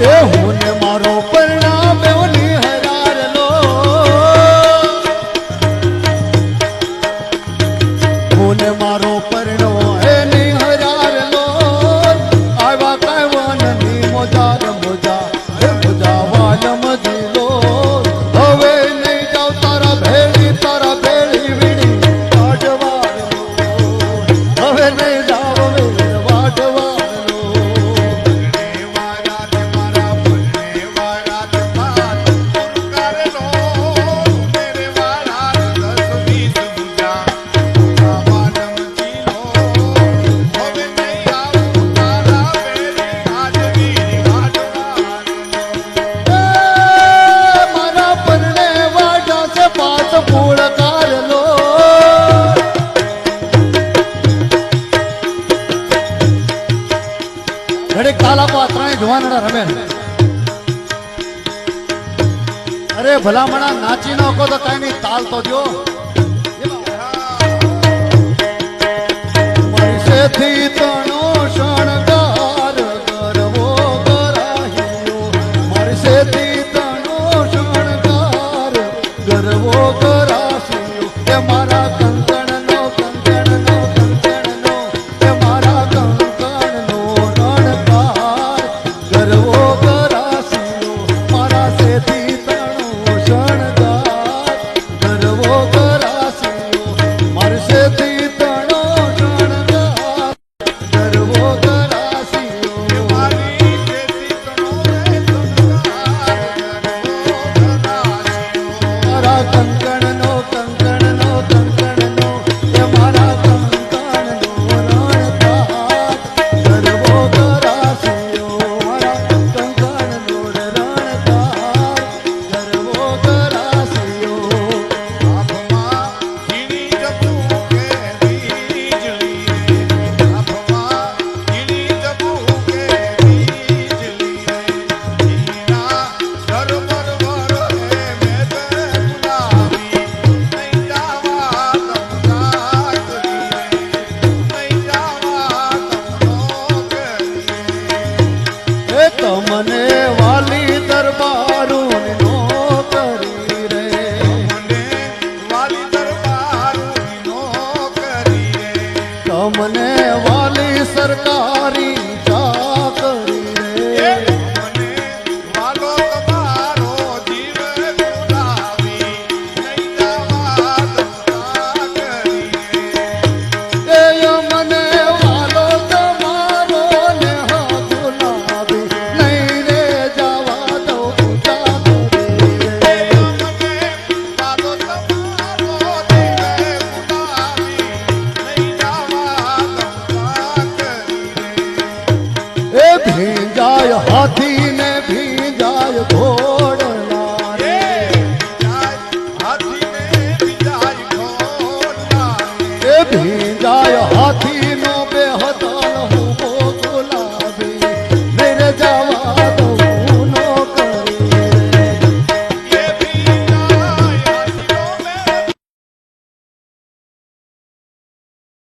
Yeah. લાગો આ ત્રણેય જુવાનડા રમે અરે ભલામણા નાચી નાખો તો કઈ નહીં તાલ તો જો તણો શણગાર કરવો કરાયો. પરસેથી મારા का মন હાથી ને ભીંજાય ઘોડ